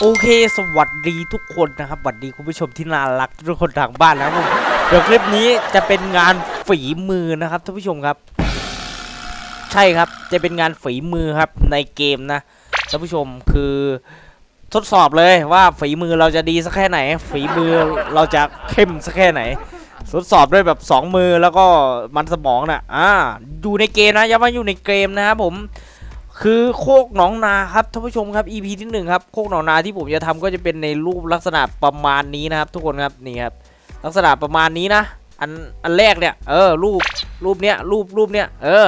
โอเค สวัสดีทุกคนนะครับสวัสดีคุณผู้ชมที่น่ารักทุกคนทางบ้านนะครับผมเดี๋ยวคลิปนี้จะเป็นงานฝีมือนะครับท่านผู้ชมครับ ใช่ครับจะเป็นงานฝีมือครับในเกมนะท่านผู้ชมคือทดสอบเลยว่าฝีมือเราจะดีสักแค่ไหน ฝีมือเราจะเข้มสักแค่ไหน ทดสอบด้วยแบบ 2 มือแล้วก็มันสมองนะ่ะอ่าอยู่ในเกมนะย้ำว่าอยู่ในเกมนะครับผม คือโคกหนองนาครับท่านผู้ชมครับ EP ที่หนึ่งครับโคกหนองนาที่ผมจะทำก็จะเป็นในรูปลักษณะประมาณนี้นะครับ ทุกคนครับนี่ครับลักษณะประมาณนี้นะอันอันแรกเนี่ยเออรูปรูปเนี้ยรูปรูปเนี้ยเออ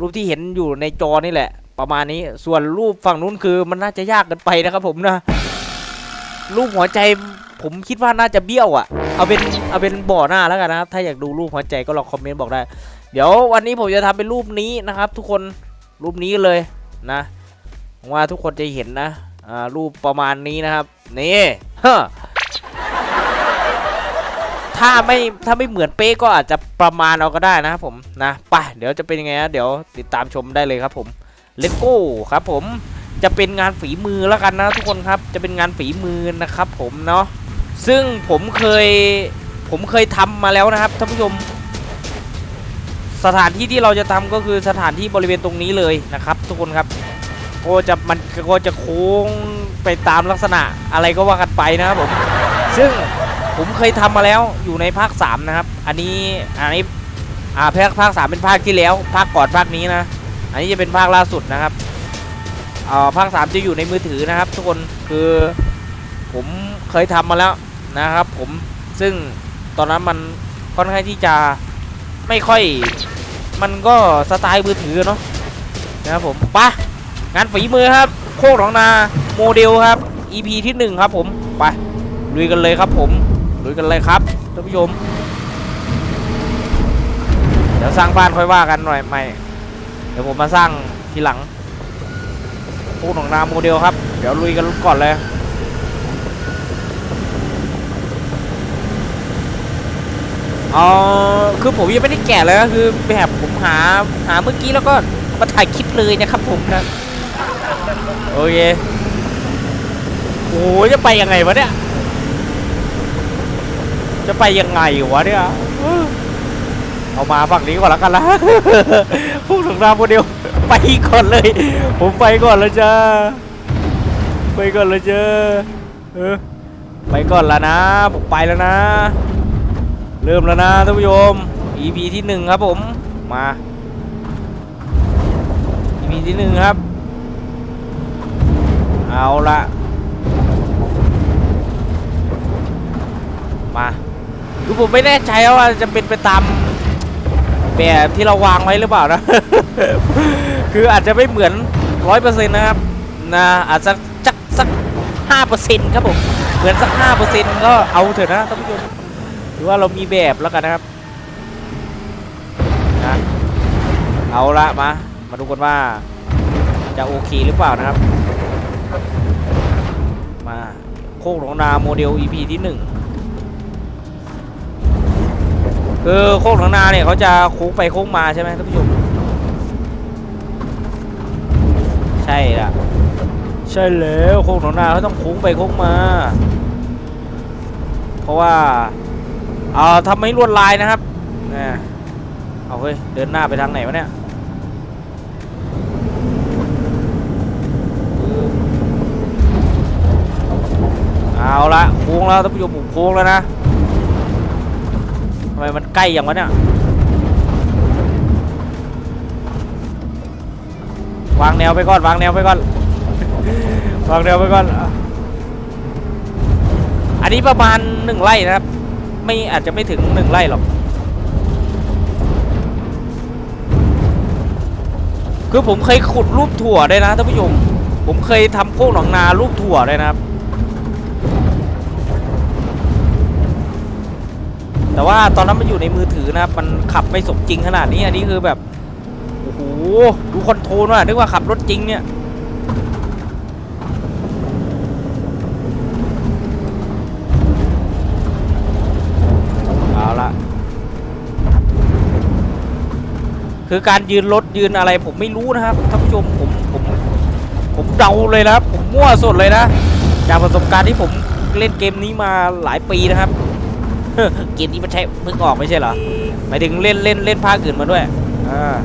รูปที่เห็นอยู่ในจอนี่แหละ ประมาณนี้ส่วนรูปฝั่งนู้นคือมันน่าจะยากเกินไปนะครับผมนะ รูปหัวใจผมคิดว่าน่าจะเบี้ยวอะ่ะ เอาเป็นเอาเป็นบ่อหน้าแล้วกันนะครับ ถ้าอยากดูรูปหัวใจก็ลองคอมเมนต์บอกได้ เดี๋ยววันนี้ผมจะทำเป็นรูปนี้นะครับ ทุกคนรูปนี้เลย นะว่าทุกคนจะเห็นนะรูปประมาณนี้นะครับนี่ถ้าไม่ถ้าไม่เหมือนเป๊ก็อาจจะประมาณเอาก็ได้นะครับผมนะไปเดี๋ยวจะเป็นยังไงนะเดี๋ยวติดตามชมได้เลยครับผมเลโก้ครับผมจะเป็นงานฝีมือแล้วกันนะทุกคนครับจะเป็นงานฝีมือนะครับผมเนาะซึ่งผมเคยผมเคยทำมาแล้วนะครับท่านผู้ชม สถานที่ที่เราจะทำก็คือสถานที่บริเวณตรงนี้เลยนะครับ ทุกคนครับก็จะมันก็จะโค้งไปตามลักษณะอะไรก็ว่ากันไปนะครับผมซึ่งผมเคยทำมาแล้วอยู่ในภาค 3 นะครับ อันนี้อันนี้อ่าภาคภาคสามเป็นภาคที่แล้ว ภาคก่อนภาคนี้นะ อันนี้จะเป็นภาคล่าสุดนะครับอ่าภาค 3 จะอยู่ในมือถือนะครับ ทุกคนคือผมเคยทำมาแล้วนะครับ ผมซึ่งตอนนั้นมันค่อนข้างที่จะไม่ค่อย มันก็สไตล์มือถือเนาะนะครับผมไปะงานฝีมือครับ โคกหนองนาโมเดลครับ EP ที่หนึ่งครับผมไปลุยกันเลยครับผมลุยกันเลยครับท่านผู้ชมเดี๋ยวสร้างบ้านค่อยว่ากันหน่อยใหม่เดี๋ยวผมมาสร้างทีหลังโคกหนองนาโมเดลครับ เดี๋ยวลุยกันก่อนเลย อ๋อคือผมยังไม่ได้แกะเลยก็คือแบบผมหาหาเมื่อกี้แล้วก็มาถ่ายคลิปเลยนะครับผมนะโอเคโอ้ยจะไปยังไงวะเนี่ย จะไปยังไงวะเนี่ยเอามาฝั่งนี้ก่อนแล้วกันละพวกถึงรามคนเดียวไปก่อนเลย ผมไปก่อนแล้วจ้าไปก่อนเลยจ้าเออไปก่อนแล้วนะ ผมไปแล้วนะ เริ่มแล้วนะท่านผู้ชม EP ที่หนึ่งครับผม มา EP ที่หนึ่งครับ เอาละมาคือผมไม่แน่ใจว่าจะเป็นไปตามแบบที่เราวางไว้หรือเปล่านะ คืออาจจะไม่เหมือนร้อยเปอร์เซ็นต์นะครับ นะ อาจจะสักสักห้าเปอร์เซ็นต์ครับผม เหมือนสักห้าเปอร์เซ็นต์ก็เอาเถอะนะท่านผู้ชม หรือว่าเรามีแบบแล้วกันนะครับนะเอาละมา มาดูกันว่า จะโอเคหรือเปล่านะครับ มาโคกหนองนาโมเดล EP ที่หนึ่งคือโคกหนองนาเนี่ยเขาจะโค้งไปโค้งมาใช่ไหมท่านผู้ชมใช่ละใช่แล้วโคกหนองนาเขาต้องโค้งไปโค้งมา เพราะว่า อาทำให้ลวดลายนะครับนะเอาเฮ้ย เดินหน้าไปทางไหนวะเนี่ยเอาละโค้งแล้วท่านผู้ชมผมโค้งแล้วนะทำไมมันใกล้อย่างวะเนี่ยวางแนวไปก่อนวางแนวไปก่อนวางแนวไปก่อน อันนี้ประมาณหนึ่งไร่นะครับ ไม่อาจจะไม่ถึงหนึ่งไร่หรอก คือผมเคยขุดรูปถั่วด้วยนะท่านผู้ชม ผมเคยทำโค้งหนองนารูปถั่วด้วยนะครับ แต่ว่าตอนนั้นมันอยู่ในมือถือนะครับ มันขับไม่สมจริงขนาดนี้ อันนี้คือแบบ โอ้โห ดูคอนโทรลว่ะนึกว่าขับรถจริงเนี่ย คือการยืนรถยืนอะไรผมไม่รู้นะครับท่านผู้ชมผมผมผมเดาเลยนะครับ ผมมั่วสุดเลยนะ จากประสบการณ์ที่ผมเล่นเกมนี้มาหลายปีนะครับเกมนี้มันใช่เพิ่งออกไม่ใช่เหรอหมายถึงเล่นเล่นเล่นภาคอื่นมาด้วยอ่า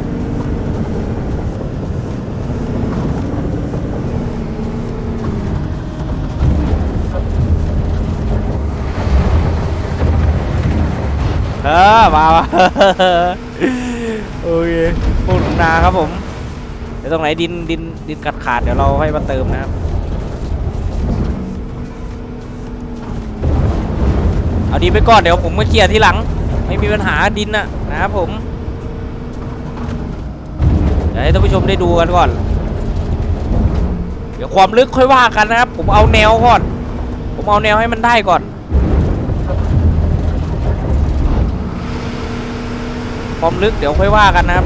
เออมามา โอเคพวกหนูนาครับผม เดี๋ยวตรงไหนดินดินดินขาดขาดเดี๋ยวเราให้มาเติมนะครับ เอาดินไปก่อนเดี๋ยวผมมาเคลียร์ทีหลัง ไม่มีปัญหาดินน่ะนะครับผม เดี๋ยวให้ท่านผู้ชมได้ดูกันก่อน เดี๋ยวความลึกค่อยว่ากันนะครับ ผมเอาแนวก่อน ผมเอาแนวให้มันได้ก่อน ความลึกเดี๋ยวค่อยว่ากันนะครับ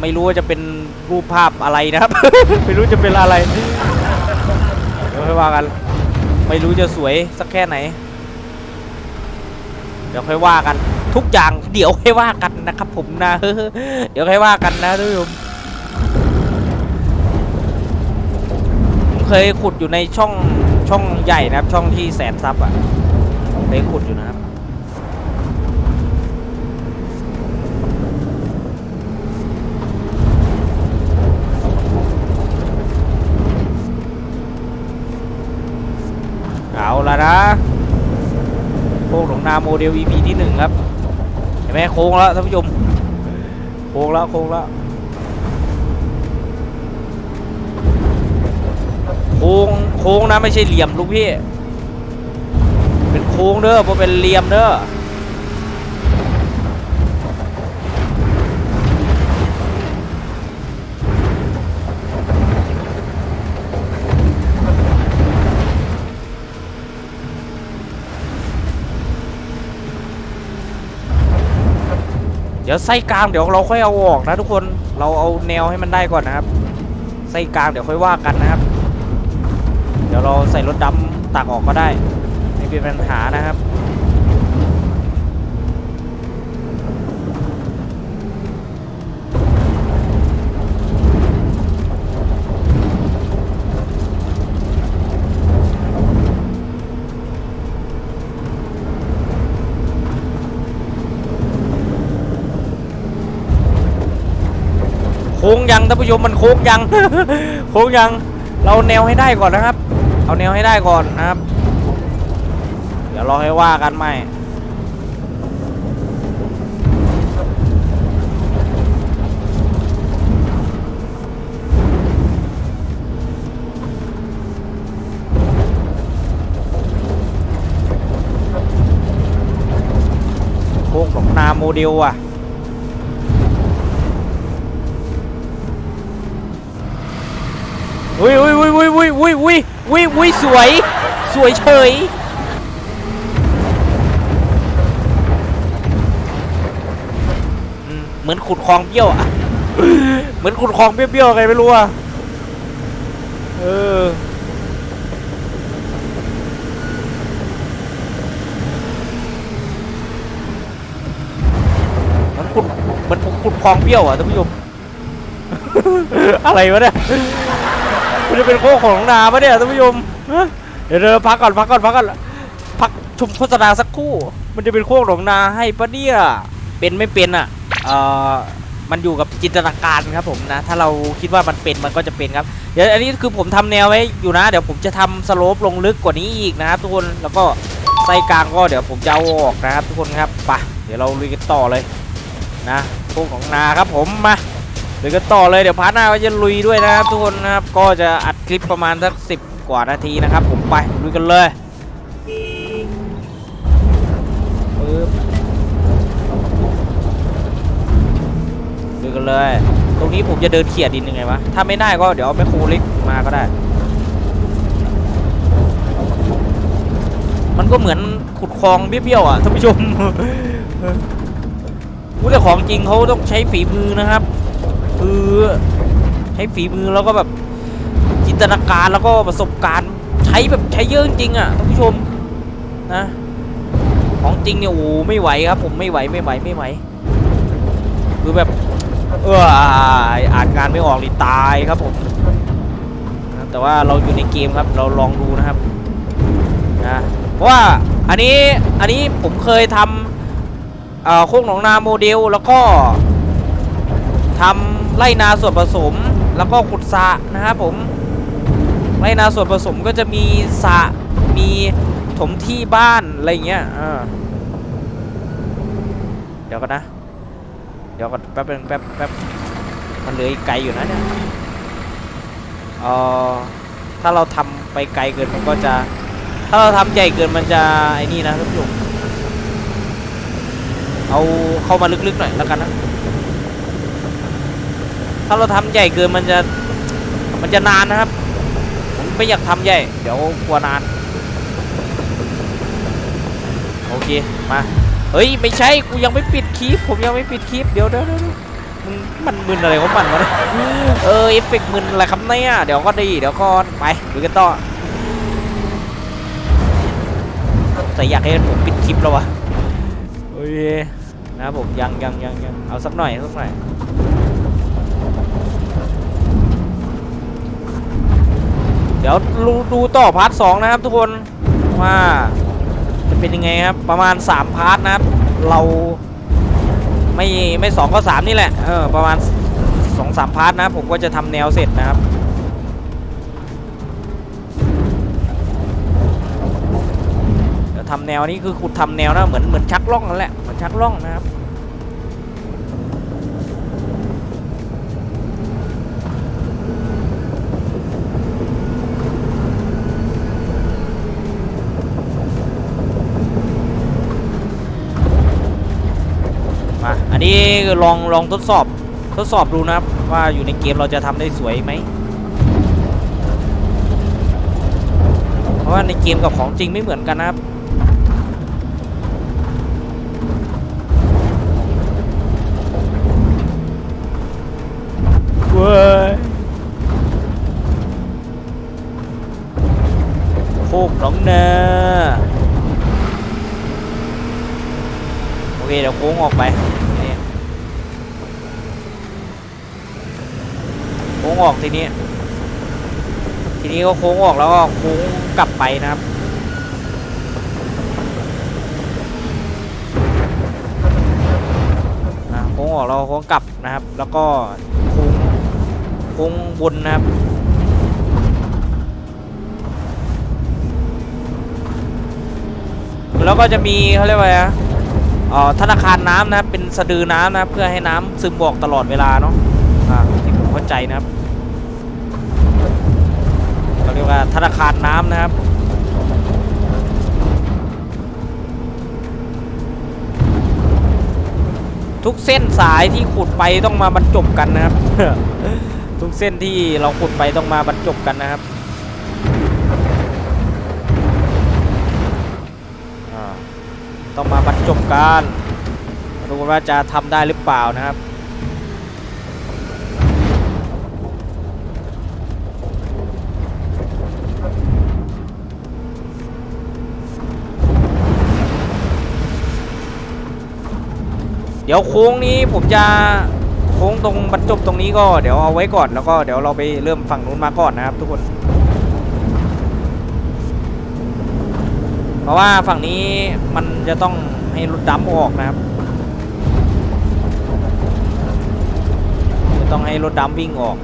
ไม่รู้ว่าจะเป็นรูปภาพอะไรนะครับ ไม่รู้จะเป็นอะไรเดี๋ยวค่อยว่ากัน ไม่รู้จะสวยสักแค่ไหน เดี๋ยวค่อยว่ากัน ทุกอย่างเดี๋ยวค่อยว่ากันนะครับ ผมนะเดี๋ยวค่อยว่ากันนะทุกผู้ชมผมเคยขุดอยู่ในช่องช่องใหญ่นะครับ ช่องที่แสนซับอะเคยขุดอยู่นะครับ แล้วนะโค้งหลงนาโมเดล EP ที่หนึ่งครับ เห็นไหมโค้งแล้วท่านผู้ชม โค้งแล้วโค้งแล้วโค้งโค้งนะไม่ใช่เหลี่ยมลูกพี่ เป็นโค้งเด้อเพราะเป็นเหลี่ยมเด้อ ดี๋ยวไส้กลางเดี๋ยวเราค่อยเอาออกนะทุกคนเราเอาแนวให้มันได้ก่อนนะครับ ไส้กลางเดี๋ยวค่อยว่ากันนะครับ เดี๋ยวเราใส่รถดำตักออกก็ได้ไม่เป็นปัญหานะครับ ค้งยังท่านผู้ชมมันโค้งยัง โค้งยัง เราแนวให้ได้ก่อนนะครับ เอาแนวให้ได้ก่อนนะครับ เดี๋ยวราให้ว่ากันใหม่โค้งของนาโมเดลอะ อุ้ยอุ้ยอุ้ยอุ้ยอุ้ยอุ้ยอุ้ยอุ้ยอุ้ยสวย สวยเฉยเหมือนขุดคลองเบี้ยวอะเหมือนขุดคลองเบี้ยวๆไงไม่รู้อะเออมันขุดมันขุดคลองเบี้ยวอะท่านผู้ชม อะไรวะเนี่ย จะเป็นโค้งของนาปะเนี่ยท่านผู้ชมเดี๋ยวเดี๋ยวพักก่อนพักก่อนพักก่อนพักชมโฆษณาสักครู่ มันจะเป็นโค้งของนาให้ปะเนี่ยเป็นไม่เป็นอะเอ่อมันอยู่กับจินตนาการครับผมนะ ถ้าเราคิดว่ามันเป็นมันก็จะเป็นครับ เดี๋ยวอันนี้คือผมทำแนวไว้อยู่นะ เดี๋ยวผมจะทำสโลปลงลึกกว่านี้อีกนะครับทุกคน แล้วก็ไส้กลางก็เดี๋ยวผมจะเอาออกนะครับ ทุกคนครับ ไป เดี๋ยวเราลุยกันต่อเลยนะโค้งของนาครับผมมา เดี๋ยวกันต่อเลยเดี๋ยวพาร์ทหน้าก็จะลุยด้วยนะครับทุกคนนะครับก็จะอัดคลิปประมาณสักสิบกว่านาทีนะครับ ผมไปลุยกันเลยปึ๊บลุยกันเลย ตรงนี้ผมจะเดินเขี่ยดินยังไงวะ ถ้าไม่ได้ก็เดี๋ยวเอาแมคโครล็กมาก็ได้ มันก็เหมือนขุดคลองเบี้ยวๆอะท่านผู้ชมพูดแต่ของจริงเขาต้องใช้ฝีมือนะครับ คือใช้ฝีมือแล้วก็แบบจินตนาการแล้วก็ประสบการณ์ใช้แบบใช้เยอะจริงอะท่านผู้ชมนะของจริงเนี่ยโอ้ไม่ไหวครับ ผมไม่ไหวไม่ไหวไม่ไหวคือแบบเอออ่านงานไม่ออกเลยตายครับผมแต่ว่าเราอยู่ในเกมครับเราลองดูนะครับนะเพราะว่าอันนี้อันนี้ผมเคยทำโคกหนองนาโมเดลแล้วก็ทำ ไร่นาส่วนผสมแล้วก็ขุดสะนะครับผมไร่นาส่วนผสมก็จะมีสะมีถมที่บ้านอะไรเงี้ยอ่าเดี๋ยวกันนะ เดี๋ยวก่อนแป๊บนึงแป๊บแป๊บมันเหลืออีกไกลอยู่นะเนี่ยเออถ้าเราทำไปไกลเกินมันก็จะ ถ้าเราทำใหญ่เกินมันจะไอ้นี่นะท่านผู้ชมเอาเข้ามาลึกๆหน่อยแล้วกันนะ ถ้าเราทำใหญ่เกินมันจะมันจะนานนะครับ ผมไม่อยากทำใหญ่ เดี๋ยวกลัวนาน โอเค มา เฮ้ย ไม่ใช่ กูยังไม่ปิดคลิป ผมยังไม่ปิดคลิป เดี๋ยวเดี๋ยวเดี๋ยวมึงมันมึนอะไรของมันวะเนี่ยเออ เอฟเฟกต์มึนอะไรครับเนี่ยเดี๋ยวก็ดี เดี๋ยวก่อนไปดูกันต่อแต่อยากให้ผมปิดคลิปแล้ววะโอ้ยนะครับผมยังยังยังยังเอาสักหน่อยสักหน่อย เดี๋ยวดูต่อพาร์ทสองนะครับทุกคนว่าจะเป็นยังไงครับ ประมาณ 3 พาร์ทนะครับ เราไม่ไม่สองก็สามนี่แหละเออประมาณสองสามพาร์ทนะผมก็จะทำแนวเสร็จนะครับเดี๋ยวทำแนวนี้คือขุดทำแนวนะเหมือนเหมือนชักล่องนั่นแหละเหมือนชักล่องนะครับ นี้ลองลองทดสอบทดสอบดูนะครับ ว่าอยู่ในเกมเราจะทำได้สวยไหมเพราะว่าในเกมกับของจริงไม่เหมือนกันนะครับ เว้ยโคกหนองนาโอเค เดี๋ยวโค้งออกไปนี่โค้งออกทีนี้ ที นี้ก็โค้งออกแล้วก็โค้งกลับไปนะครับอะโค้งออกแล้วโค้งกลับนะครับ แล้วก็โค้งโค้งวนนะครับแล้วก็จะมีเขาเรียกว่าอะไรนะเอ่อธนาคารน้ำนะครับเป็นสะดือน้ำนะครับเพื่อให้น้ำซึมบอกตลอดเวลาเนาะอ่าที่ผมเข้าใจนะครับ กว่าธนาคารน้ำนะครับ ทุกเส้นสายที่ขุดไปต้องมาบรรจบกันนะครับ ทุกเส้นที่เราขุดไปต้องมาบรรจบกันนะครับต้องมาบรรจบกันดูว่าจะทำได้หรือเปล่านะครับ เดี๋ยวโค้งนี้ผมจะโค้งตรงบรรจบตรงนี้ก็เดี๋ยวเอาไว้ก่อนแล้วก็เดี๋ยวเราไปเริ่มฝั่งนู้นมาก่อนนะครับ ทุกคน เพราะว่าฝั่งนี้มันจะต้องให้รถดำออกนะครับจะต้องให้รถดำวิ่งออก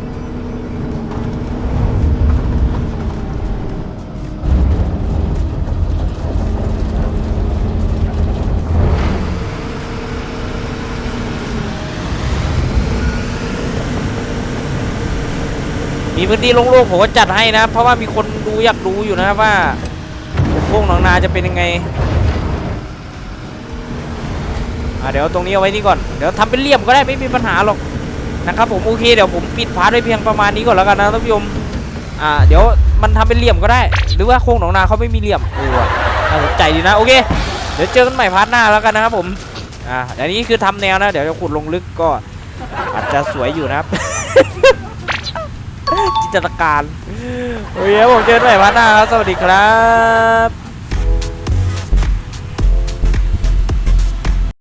มีพื้นที่โล่งๆผมก็จัดให้นะเพราะว่ามีคนดูอยากดูอยู่นะครับว่าโค้งหนองนาจะเป็นยังไงอ่าเดี๋ยวตรงนี้เอาไว้นี่ก่อนเดี๋ยวทำเป็นเหลี่ยมก็ได้ไม่มีปัญหาหรอกนะครับผมโอเคเดี๋ยวผมปิดพาร์ทไว้เพียงประมาณนี้ก่อนแล้วกันนะท่านผู้ชมอ่าเดี๋ยวมันทำเป็นเหลี่ยมก็ได้ หรือว่าโค้งหนองนาเขาไม่มีเหลี่ยมเออว่ะน่าสนใจดีนะโอเคเดี๋ยวเจอกันใหม่พาร์ทหน้าแล้วกันนะครับผมอ่าอันนี้คือทำแนวนะ เดี๋ยวจะขุดลงลึกก็อาจจะสวยอยู่นะครับ จัดการโอเคครับผมเจอกันใหม่พาร์ทหน้าครับสวัสดีครับ